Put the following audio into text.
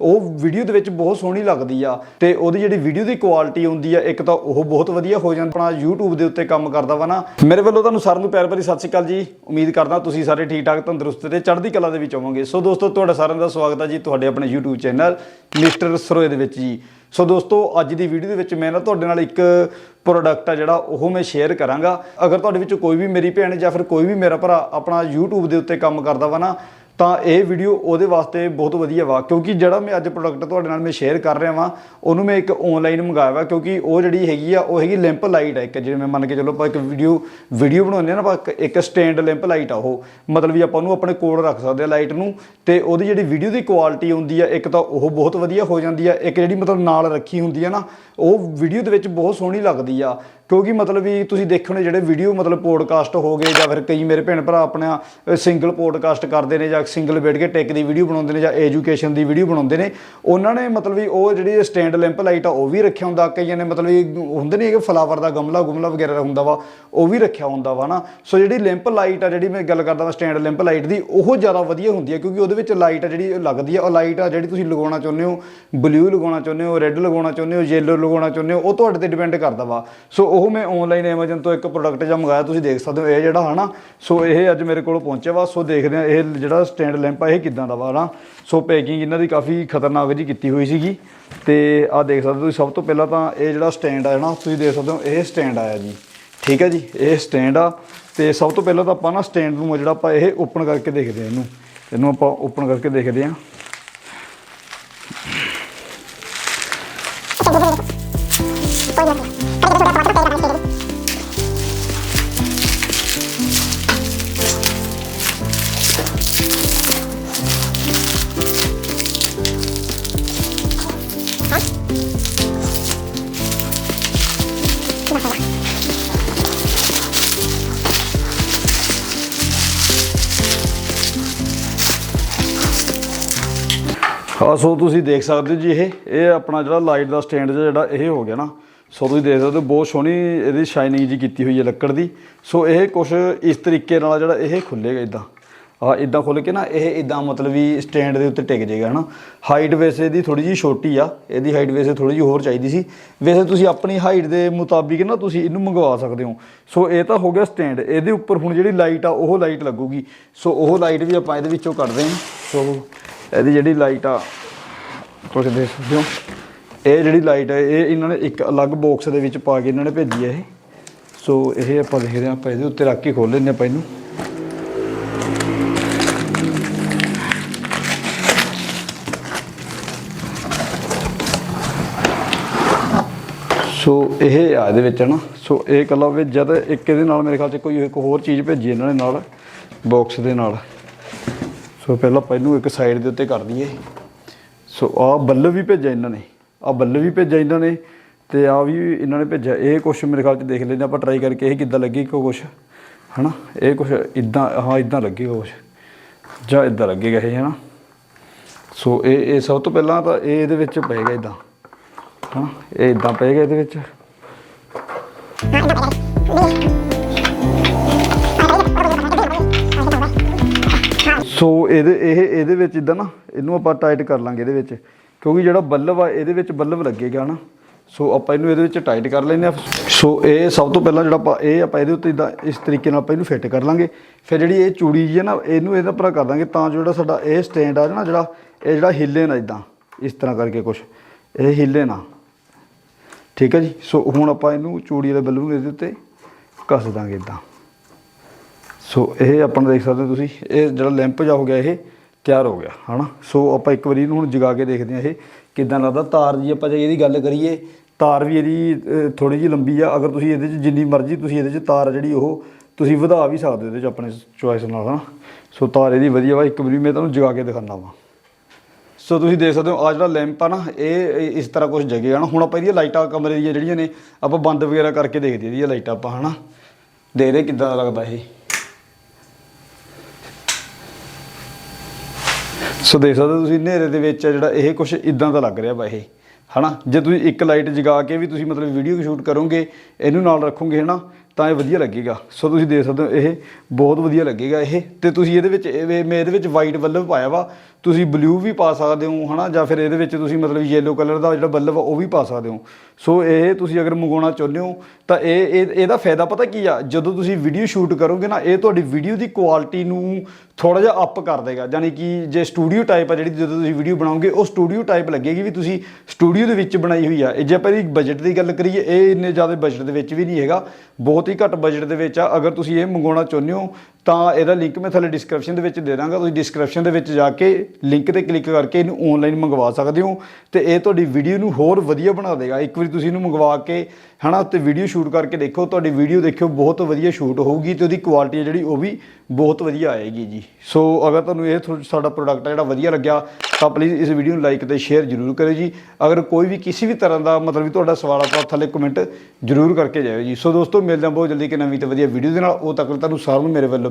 ਉਹ ਵੀਡੀਓ ਦੇ ਵਿੱਚ ਬਹੁਤ ਸੋਹਣੀ ਲੱਗਦੀ ਆ ਤੇ ਉਹਦੀ ਜਿਹੜੀ ਵੀਡੀਓ ਦੀ ਕੁਆਲਿਟੀ ਹੁੰਦੀ ਆ, ਇੱਕ ਤਾਂ ਉਹ ਬਹੁਤ ਵਧੀਆ ਹੋ ਜਾਂਦਾ, ਆਪਣਾ YouTube ਦੇ ਉੱਤੇ ਕੰਮ ਕਰਦਾ ਵਾ ਨਾ। ਮੇਰੇ ਵੱਲੋਂ ਤੁਹਾਨੂੰ ਸਾਰਿਆਂ ਨੂੰ ਪਿਆਰ ਭਰੀ ਸਤਿ ਸ਼੍ਰੀ ਅਕਾਲ ਜੀ। ਉਮੀਦ ਕਰਦਾ ਤੁਸੀਂ ਸਾਰੇ ਠੀਕ ਠਾਕ ਤੰਦਰੁਸਤ ਤੇ ਚੜ੍ਹਦੀ ਕਲਾ ਦੇ ਵਿੱਚ ਹੋਵੋਗੇ। ਸੋ ਦੋਸਤੋ, ਤੁਹਾਡਾ ਸਾਰਿਆਂ ਦਾ ਸਵਾਗਤ ਆ ਜੀ, ਤੁਹਾਡੇ ਆਪਣੇ YouTube ਚੈਨਲ ਮਿਸਟਰ ਸਰੋਏ ਦੇ ਵਿੱਚ ਜੀ। ਸੋ ਦੋਸਤੋ, ਅੱਜ ਦੀ ਵੀਡੀਓ ਦੇ ਵਿੱਚ ਮੈਂ ਨਾ ਤੁਹਾਡੇ ਨਾਲ ਇੱਕ ਪ੍ਰੋਡਕਟ ਆ ਜਿਹੜਾ ਉਹ ਮੈਂ ਸ਼ੇਅਰ ਕਰਾਂਗਾ। ਅਗਰ ਤੁਹਾਡੇ ਵਿੱਚੋਂ ਕੋਈ ਵੀ ਮੇਰੀ ਭੈਣ ਜਾਂ ਫਿਰ ਕੋਈ ਵੀ ਮੇਰਾ ਭਰਾ ਆਪਣਾ YouTube ਦੇ ਉੱਤੇ ਕੰਮ ਕਰਦਾ ਵਾ ਨਾ ਤਾਂ ਇਹ ਵੀਡੀਓ ਉਹਦੇ ਵਾਸਤੇ ਬਹੁਤ ਵਧੀਆ ਵਾ, ਕਿਉਂਕਿ ਜਿਹੜਾ ਮੈਂ ਅੱਜ ਪ੍ਰੋਡਕਟ ਤੁਹਾਡੇ ਨਾਲ ਮੈਂ ਸ਼ੇਅਰ ਕਰ ਰਿਹਾ ਵਾਂ, ਉਹਨੂੰ ਮੈਂ ਇੱਕ ਆਨਲਾਈਨ ਮੰਗਾਇਆ ਵਾ, ਕਿਉਂਕਿ ਉਹ ਜਿਹੜੀ ਹੈਗੀ ਆ, ਉਹ ਹੈਗੀ ਲੈਂਪ ਲਾਈਟ ਹੈ ਇੱਕ, ਜਿਵੇਂ ਮੈਂ ਮੰਨ ਕੇ ਚੱਲੋ ਆਪਾਂ ਇੱਕ ਵੀਡੀਓ ਵੀਡੀਓ ਬਣਾਉਂਦੇ ਆ ਨਾ ਆਪਾਂ, ਇੱਕ- ਸਟੈਂਡ ਲੈਂਪ ਲਾਈਟ ਆ ਉਹ, ਮਤਲਬ ਵੀ ਆਪਾਂ ਉਹਨੂੰ ਆਪਣੇ ਕੋਲ ਰੱਖ ਸਕਦੇ ਆ ਲਾਈਟ ਨੂੰ, ਤੇ ਉਹਦੀ ਜਿਹੜੀ ਵੀਡੀਓ ਦੀ ਕੁਆਲਿਟੀ ਹੁੰਦੀ ਆ, ਇੱਕ ਤਾਂ ਉਹ ਬਹੁਤ ਵਧੀਆ ਹੋ ਜਾਂਦੀ ਆ, ਇੱਕ ਜਿਹੜੀ ਮਤਲਬ ਨਾਲ ਰੱਖੀ ਹੁੰਦੀ ਆ ਨਾ, ਉਹ ਵੀਡੀਓ ਦੇ ਵਿੱਚ ਬਹੁਤ ਸੋਹਣੀ ਲੱਗਦੀ ਆ ਕਿਉਂਕਿ ਮਤਲਬ ਵੀ ਤੁਸੀਂ ਦੇਖਣੇ ਜਿਹੜੇ ਵੀਡੀਓ ਮਤਲਬ ਪੋਡਕਾਸਟ ਹੋ ਗਏ ਜਾਂ ਫਿਰ ਕਈ ਮੇਰੇ ਭੈਣ ਭਰਾ ਆਪਣਾ ਸਿੰਗਲ ਪੋਡਕਾਸਟ ਕਰਦੇ ਨੇ ਜਾਂ ਸਿੰਗਲ ਬੈਠ ਕੇ ਟੈਕ ਦੀ ਵੀਡੀਓ ਬਣਾਉਂਦੇ ਨੇ ਜਾਂ ਐਜੂਕੇਸ਼ਨ ਦੀ ਵੀਡੀਓ ਬਣਾਉਂਦੇ ਨੇ, ਉਹਨਾਂ ਨੇ ਮਤਲਬ ਵੀ ਉਹ ਜਿਹੜੀ ਸਟੈਂਡ ਲੈਂਪ ਲਾਈਟ ਆ, ਉਹ ਵੀ ਰੱਖਿਆ ਹੁੰਦਾ। ਕਈਆਂ ਨੇ ਮਤਲਬ ਵੀ ਹੁੰਦੇ ਨੇ ਕਿ ਫਲਾਵਰ ਦਾ ਗਮਲਾ, ਗੁਮਲਾ ਵਗੈਰਾ ਹੁੰਦਾ ਵਾ, ਉਹ ਵੀ ਰੱਖਿਆ ਹੁੰਦਾ ਵਾ ਨਾ। ਸੋ ਜਿਹੜੀ ਲੈਂਪ ਲਾਈਟ ਆ, ਜਿਹੜੀ ਮੈਂ ਗੱਲ ਕਰਦਾ ਹਾਂ ਸਟੈਂਡ ਲੈਂਪ ਲਾਈਟ ਦੀ, ਉਹ ਜ਼ਿਆਦਾ ਵਧੀਆ ਹੁੰਦੀ ਹੈ ਕਿਉਂਕਿ ਉਹਦੇ ਵਿੱਚ ਲਾਈਟ ਆ ਜਿਹੜੀ ਲੱਗਦੀ ਆ, ਉਹ ਲਾਈਟ ਆ ਜਿਹੜੀ ਤੁਸੀਂ ਲਗਾਉਣਾ ਚਾਹੁੰਦੇ ਹੋ ਬਲੂ ਲਗਾਉਣਾ ਚਾਹੁੰਦੇ ਹੋ ਰੈੱਡ ਲਗਾਉਣਾ ਚਾਹੁੰਦੇ ਹੋ ਯੈਲੋ ਲਗਾਉਣਾ ਚਾਹੁੰਦੇ ਹੋ, ਉਹ ਤੁਹਾਡੇ ਤੇ ਡਿਪੈਂਡ ਕਰਦਾ ਵਾ। ਸੋ ਉਹ ਮੈਂ ਆਨਲਾਈਨ ਐਮਾਜ਼ਨ ਤੋਂ ਇੱਕ ਪ੍ਰੋਡਕਟ ਜਾਂ ਮੰਗਾਇਆ, ਤੁਸੀਂ ਦੇਖ ਸਕਦੇ ਹੋ, ਇਹ ਜਿਹੜਾ ਹਨਾ, ਸੋ ਇਹ ਅੱਜ ਮੇਰੇ ਕੋਲ ਪਹੁੰਚਿਆ ਵਾ, ਸੋ ਦੇਖਦੇ ਆ ਇਹ ਜਿਹੜਾ ਸਟੈਂਡ ਲੈਂਪ ਆ, ਇਹ ਕਿਦਾਂ ਦਾ ਵਾ ਹਨਾ। ਸੋ ਪੈਕਿੰਗ ਇਹਨਾਂ ਦੀ ਕਾਫੀ ਖਤਰਨਾਕ ਜੀ ਕੀਤੀ ਹੋਈ ਸੀਗੀ, ਤੇ ਆਹ ਦੇਖ ਸਕਦੇ ਹੋ ਤੁਸੀਂ, ਸਭ ਤੋਂ ਪਹਿਲਾਂ ਤਾਂ ਇਹ ਜਿਹੜਾ ਸਟੈਂਡ ਆ ਨਾ ਤੁਸੀਂ ਦੇਖ ਸਕਦੇ ਹੋ, ਇਹ ਸਟੈਂਡ ਆਇਆ ਜੀ, ਠੀਕ ਹੈ ਜੀ, ਇਹ ਸਟੈਂਡ ਆ, ਤੇ ਸਭ ਤੋਂ ਪਹਿਲਾਂ ਤਾਂ ਆਪਾਂ ਨਾ ਸਟੈਂਡ ਨੂੰ ਜਿਹੜਾ ਆਪਾਂ ਇਹ ਓਪਨ ਕਰਕੇ ਦੇਖਦੇ ਆ ਇਹਨੂੰ ਇਹਨੂੰ ਆਪਾਂ ਓਪਨ ਕਰਕੇ ਦੇਖਦੇ ਆ ਹਾਂ, ਸੋ ਤੁਸੀਂ ਦੇਖ ਸਕਦੇ ਹੋ ਜੀ ਇਹ। ਇਹ ਆਪਣਾ ਜਿਹੜਾ ਲਾਈਟ ਦਾ ਸਟੈਂਡ ਜਿਹੜਾ ਇਹ ਹੋ ਗਿਆ ਨਾ। ਸੋ ਤੁਸੀਂ ਦੇਖ ਸਕਦੇ ਹੋ, ਬਹੁਤ ਸੋਹਣੀ ਇਹਦੀ ਸ਼ਾਈਨਿੰਗ ਜੀ ਕੀਤੀ ਹੋਈ ਹੈ ਲੱਕੜ ਦੀ। ਸੋ ਇਹ ਕੁਝ ਇਸ ਤਰੀਕੇ ਨਾਲ ਜਿਹੜਾ ਇਹ ਖੁੱਲੇਗਾ ਇਦਾਂ। ਆ ਇਦਾਂ ਖੁੱਲ ਕੇ ਨਾ, ਇਹ ਇਦਾਂ ਮਤਲਬ ਵੀ ਸਟੈਂਡ ਦੇ ਉੱਤੇ ਟਿਕ ਜਾਏਗਾ, ਹਨਾ। ਹਾਈਟ ਵੈਸੇ ਇਹਦੀ ਥੋੜੀ ਜੀ ਛੋਟੀ ਆ, ਇਹਦੀ ਹਾਈਟ ਵੈਸੇ ਥੋੜੀ ਜੀ ਹੋਰ ਚਾਹੀਦੀ ਸੀ। ਵੈਸੇ ਤੁਸੀਂ ਆਪਣੀ ਹਾਈਟ ਦੇ ਮੁਤਾਬਿਕ ਨਾ ਤੁਸੀਂ ਇਹਨੂੰ ਮੰਗਵਾ ਸਕਦੇ ਹੋ। ਸੋ ਇਹ ਤਾਂ ਹੋ ਗਿਆ ਸਟੈਂਡ। ਇਹਦੇ ਉੱਪਰ ਹੁਣ ਜਿਹੜੀ ਲਾਈਟ ਆ, ਉਹ ਲਾਈਟ ਲੱਗੂਗੀ। ਸੋ ਉਹ ਲਾਈਟ ਵੀ ਆਪਾਂ ਇਹਦੇ ਵਿੱਚੋਂ ਕੱਢਦੇ ਹਾਂ। ਸੋ ਇਹਦੀ ਜਿਹੜੀ ਲਾਈਟ ਆ, ਤੁਸੀਂ ਦੇਖ ਸਕਦੇ ਹੋ। ਇਹ ਜਿਹੜੀ ਲਾਈਟ ਹੈ ਇਹ ਇਹਨਾਂ ਨੇ ਇੱਕ ਅਲੱਗ ਬਾਕਸ ਦੇ ਵਿੱਚ ਪਾ ਕੇ ਇਹਨਾਂ ਨੇ ਭੇਜੀ ਹੈ ਇਹ। ਸੋ ਇਹ ਆਪਾਂ ਦੇਖਦੇ ਹਾਂ, ਆਪਾਂ ਇਹਦੇ ਉੱਤੇ ਰੱਖ ਕੇ ਖੋਲ ਲੈਂਦੇ ਆਪਾਂ ਇਹਨੂੰ। ਸੋ ਇਹ ਆ ਇਹਦੇ ਵਿੱਚ ਨਾ ਸੋ ਇਹ ਕੱਲਾ ਵੀ ਜਦ ਇੱਕ ਇਹਦੇ ਨਾਲ ਮੇਰੇ ਖਿਆਲ 'ਚ ਕੋਈ ਇੱਕ ਹੋਰ ਚੀਜ਼ ਭੇਜੀ ਇਹਨਾਂ ਨੇ ਨਾਲ ਬਾਕਸ ਦੇ ਨਾਲ। ਸੋ ਪਹਿਲਾਂ ਆਪਾਂ ਇਹਨੂੰ ਇੱਕ ਸਾਈਡ ਦੇ ਉੱਤੇ ਕਰ ਦਈਏ। ਸੋ ਆਹ ਬੱਲਬ ਵੀ ਭੇਜਿਆ ਇਹਨਾਂ ਨੇ। ਆਹ ਬੱਲਬ ਵੀ ਭੇਜਿਆ ਇਹਨਾਂ ਨੇ ਤੇ ਆ ਵੀ ਇਹਨਾਂ ਨੇ ਭੇਜਿਆ। ਇਹ ਕੁਛ ਮੇਰੇ ਖਿਆਲ 'ਚ ਦੇਖ ਲੈਂਦੇ ਆਪਾਂ ਟਰਾਈ ਕਰਕੇ ਇਹ ਕਿੱਦਾਂ ਲੱਗੀ ਕੋ ਕੁਛ, ਹਨਾ? ਇਹ ਕੁਛ ਇਦਾਂ, ਹਾਂ, ਇਦਾਂ ਲੱਗੇਗਾ ਕੁਛ। ਜਾਂ ਇਦਾਂ ਲੱਗੇਗਾ ਇਹ, ਹਨਾ? ਸੋ ਇਹ ਇਹ ਸਭ ਤੋਂ ਪਹਿਲਾਂ ਤਾਂ ਇਹ ਇਹਦੇ ਵਿੱਚ ਪਏਗਾ ਇਦਾਂ। ਹਾਂ ਇਹ ਇਦਾਂ ਪਏਗਾ ਇਹਦੇ ਵਿੱਚ? ਸੋ ਇਹਦੇ, ਇਹ, ਇਹਦੇ ਵਿੱਚ ਇਦਾਂ ਨਾ, ਇਹਨੂੰ ਆਪਾਂ ਟਾਈਟ ਕਰ ਲਾਂਗੇ ਇਹਦੇ ਵਿੱਚ। ਕਿਉਂਕਿ ਜਿਹੜਾ ਬੱਲਬ ਆ, ਇਹਦੇ ਵਿੱਚ ਬੱਲਬ ਲੱਗੇਗਾ ਨਾ। ਸੋ ਆਪਾਂ ਇਹਨੂੰ ਇਹਦੇ ਵਿੱਚ ਟਾਈਟ ਕਰ ਲੈਂਦੇ ਆ ਸੋ ਇਹ ਸਭ ਤੋਂ ਪਹਿਲਾਂ ਜਿਹੜਾ ਆਪਾਂ, ਇਹ ਆਪਾਂ ਇਹਦੇ ਉੱਤੇ ਇਦਾਂ ਇਸ ਤਰੀਕੇ ਨਾਲ ਆਪਾਂ ਇਹਨੂੰ ਫਿੱਟ ਕਰ ਲਾਂਗੇ। ਫਿਰ ਜਿਹੜੀ ਇਹ ਚੂੜੀ ਜੀ ਹੈ ਨਾ, ਇਹਨੂੰ ਇਹਦਾ ਭਰਾ ਕਰ ਦਾਂਗੇ ਤਾਂ ਜੋ ਜਿਹੜਾ ਸਾਡਾ ਇਹ ਸਟੈਂਡ ਆ ਨਾ, ਜਿਹੜਾ, ਇਹ ਜਿਹੜਾ ਹਿੱਲੇ ਨਾ ਇਦਾਂ ਇਸ ਤਰ੍ਹਾਂ ਕਰਕੇ ਕੁਝ ਇਹ ਹਿੱਲੇ ਨਾ। ਠੀਕ ਹੈ ਜੀ? ਸੋ ਹੁਣ ਆਪਾਂ ਇਹਨੂੰ ਚੂੜੀ ਵਾਲੇ ਬੱਲਬ ਨੂੰ ਇਹਦੇ ਉੱਤੇ ਕੱਸ ਦਾਂਗੇ ਇਦਾਂ। ਸੋ ਇਹ ਆਪਾਂ ਦੇਖ ਸਕਦੇ ਹੋ ਤੁਸੀਂ, ਇਹ ਜਿਹੜਾ ਲੈਂਪ ਜਾ ਹੋ ਗਿਆ, ਇਹ ਤਿਆਰ ਹੋ ਗਿਆ, ਹਨਾ? ਸੋ ਆਪਾਂ ਇੱਕ ਵਾਰੀ ਇਹਨੂੰ ਹੁਣ ਜਗਾ ਕੇ ਦੇਖਦੇ ਹਾਂ ਇਹ ਕਿਦਾਂ ਲੱਗਦਾ। ਤਾਰ ਜੀ, ਆਪਾਂ ਜੇ ਇਹਦੀ ਗੱਲ ਕਰੀਏ, ਤਾਰ ਵੀ ਇਹਦੀ ਥੋੜੀ ਜੀ ਲੰਬੀ ਆ। ਅਗਰ ਤੁਸੀਂ ਇਹਦੇ 'ਚ ਜਿੰਨੀ ਮਰਜ਼ੀ ਤੁਸੀਂ ਇਹਦੇ 'ਚ ਤਾਰ ਜਿਹੜੀ ਉਹ, ਤੁਸੀਂ ਵਧਾ ਵੀ ਸਕਦੇ ਹੋ ਇਹਦੇ 'ਚ ਆਪਣੇ ਚੁਆਇਸ ਨਾਲ, ਹਨਾ? ਸੋ ਤਾਰ ਇਹਦੀ ਵਧੀਆ ਵਾ। ਇੱਕ ਵਾਰੀ ਮੈਂ ਤੁਹਾਨੂੰ ਜਗਾ ਕੇ ਦਿਖਾਉਂਦਾ ਵਾਂ। ਸੋ ਤੁਸੀਂ ਦੇਖ ਸਕਦੇ ਹੋ ਆ ਜਿਹੜਾ ਲੈਂਪ ਆ ਨਾ, ਇਹ ਇਸ ਤਰ੍ਹਾਂ ਕੁਝ ਜਗੇਗਾ ਨਾ। ਹੁਣ ਆਪਾਂ ਇਹਦੀਆਂ ਲਾਈਟਾਂ ਕਮਰੇ ਦੀਆਂ ਜਿਹੜੀਆਂ ਨੇ, ਆਪਾਂ ਬੰਦ ਵਗੈਰਾ ਕਰਕੇ ਦੇਖਦੇ ਇਹਦੀਆਂ ਲਾਈਟਾਂ ਆਪਾਂ, ਹਨਾ। ਦੇ ਦੇ ਕਿੱਦਾਂ ਦਾ ਲੱਗਦਾ ਇਹ। ਸੋ ਦੇਖ ਸਕਦੇ ਹੋ ਤੁਸੀਂ, ਹਨੇਰੇ ਦੇ ਵਿੱਚ ਜਿਹੜਾ ਇਹ ਕੁਝ ਇਦਾਂ ਦਾ ਲੱਗ ਰਿਹਾ ਵਾ ਇਹ, ਹਨਾ। ਜੇ ਤੁਸੀਂ ਇੱਕ ਲਾਈਟ ਜਗਾ ਕੇ ਵੀ ਤੁਸੀਂ ਮਤਲਬ ਵੀਡੀਓ ਸ਼ੂਟ ਕਰੋਗੇ, ਇਹਨੂੰ ਨਾਲ ਰੱਖੋਗੇ, ਹਨਾ। ਤਾਂ ਇਹ ਵਧੀਆ ਲੱਗੇਗਾ। ਸੋ ਤੁਸੀਂ ਦੇਖ ਸਕਦੇ ਹੋ, ਇਹ ਬਹੁਤ ਵਧੀਆ ਲੱਗੇਗਾ ਇਹ। ਤੇ ਤੁਸੀਂ ਇਹਦੇ ਵਿੱਚ, ਇਹ ਮੈਂ ਇਹਦੇ ਵਿੱਚ ਵਾਈਟ ਬੱਲਬ ਪਾਇਆ ਵਾ। ਤੁਸੀਂ ਬਲੂ ਵੀ ਪਾ ਸਕਦੇ ਹੋ, ਹਨਾ? ਜਾਂ ਫਿਰ ਇਹਦੇ ਵਿੱਚ ਤੁਸੀਂ ਮਤਲਬ ਯੈਲੋ ਕਲਰ ਦਾ ਜਿਹੜਾ ਬੱਲਬ ਆ, ਉਹ ਵੀ ਪਾ ਸਕਦੇ ਹੋ। ਸੋ ਇਹ ਤੁਸੀਂ ਅਗਰ ਮੰਗਵਾਉਣਾ ਚਾਹੁੰਦੇ ਹੋ, ਤਾਂ ਇਹ ਇਹਦਾ ਫਾਇਦਾ ਪਤਾ ਕੀ ਆ? ਜਦੋਂ ਤੁਸੀਂ ਵੀਡੀਓ ਸ਼ੂਟ ਕਰੋਗੇ ਨਾ, ਇਹ ਤੁਹਾਡੀ ਵੀਡੀਓ ਦੀ ਕੁਆਲਿਟੀ ਨੂੰ ਥੋੜਾ ਜਿਹਾ ਅਪ ਕਰ ਦੇਗਾ। ਯਾਨੀ ਕਿ ਜੇ ਸਟੂਡੀਓ ਟਾਈਪ ਆ ਜਿਹੜੀ ਜਦੋਂ ਤੁਸੀਂ ਵੀਡੀਓ ਬਣਾਓਗੇ, ਉਹ ਸਟੂਡੀਓ ਟਾਈਪ ਲੱਗੇਗੀ ਵੀ ਤੁਸੀਂ ਸਟੂਡੀਓ ਦੇ ਵਿੱਚ ਬਣਾਈ ਹੋਈ ਆ। ਇਹ ਜੇ ਆਪਾਂ ਇਹਦੀ ਬਜਟ ਦੀ ਗੱਲ ਕਰੀਏ, ਇਹ ਇੰਨੇ ਜ਼ਿਆਦਾ ਬਜਟ ਦੇ ਵਿੱਚ ਵੀ ਨਹੀਂ ਹੈਗਾ। ਬਹੁਤ ਬਹੁਤ ਹੀ ਘੱਟ ਬਜਟ ਦੇ ਵਿੱਚ ਆ। ਅਗਰ ਤੁਸੀਂ ਇਹ ਮੰਗਵਾਉਣਾ ਚਾਹੁੰਦੇ ਹੋ ਤਾਂ ਇਹਦਾ ਲਿੰਕ ਮੈਂ ਥੱਲੇ ਡਿਸਕ੍ਰਿਪਸ਼ਨ ਦੇ ਵਿੱਚ ਦੇ ਦਾਂਗਾ। ਤੁਸੀਂ ਡਿਸਕ੍ਰਿਪਸ਼ਨ ਦੇ ਵਿੱਚ ਜਾ ਕੇ ਲਿੰਕ ਤੇ ਕਲਿੱਕ ਕਰਕੇ ਇਹਨੂੰ ਆਨਲਾਈਨ ਮੰਗਵਾ ਸਕਦੇ ਹੋ ਤੇ ਇਹ ਤੁਹਾਡੀ ਵੀਡੀਓ ਨੂੰ ਹੋਰ ਵਧੀਆ ਬਣਾ ਦੇਗਾ। ਇੱਕ ਵਾਰੀ ਤੁਸੀਂ ਇਹਨੂੰ ਮੰਗਵਾ ਕੇ, ਹਨਾ, ਤੇ ਵੀਡੀਓ ਸ਼ੂਟ ਕਰਕੇ ਦੇਖੋ, ਤੁਹਾਡੀ ਵੀਡੀਓ ਦੇਖਿਓ, ਬਹੁਤ ਵਧੀਆ ਸ਼ੂਟ ਹੋਊਗੀ ਤੇ ਉਹਦੀ ਕੁਆਲਿਟੀ ਹੈ ਜਿਹੜੀ, ਉਹ ਵੀ ਬਹੁਤ ਵਧੀਆ ਆਏਗੀ ਜੀ। ਸੋ ਅਗਰ ਤੁਹਾਨੂੰ ਇਹ ਸਾਡਾ ਪ੍ਰੋਡਕਟ ਜਿਹੜਾ ਵਧੀਆ ਲੱਗਿਆ, ਤਾਂ ਪਲੀਜ਼ ਇਸ ਵੀਡੀਓ ਨੂੰ ਲਾਈਕ ਤੇ ਸ਼ੇਅਰ ਜ਼ਰੂਰ ਕਰਿਓ ਜੀ। ਅਗਰ ਕੋਈ ਵੀ ਕਿਸੇ ਵੀ ਤਰ੍ਹਾਂ ਦਾ ਮਤਲਬ ਵੀ ਤੁਹਾਡਾ ਸਵਾਲ ਆ ਤਾਂ ਥੱਲੇ ਕਮੈਂਟ ਜ਼ਰੂਰ ਕਰਕੇ ਜਾਇਓ ਜੀ। ਸੋ ਦੋਸਤੋ, ਮਿਲਦੇ ਹਾਂ ਬਹੁਤ ਜਲਦੀ ਇੱਕ ਨਵੀਂ ਤੇ ਵਧੀਆ ਵੀਡੀਓ ਦੇ ਨਾਲ। ਉਹ ਤੱਕ ਤੁਹਾਨੂੰ ਸਾਰਿਆਂ ਨੂੰ ਮੇਰੇ ਵੱਲੋਂ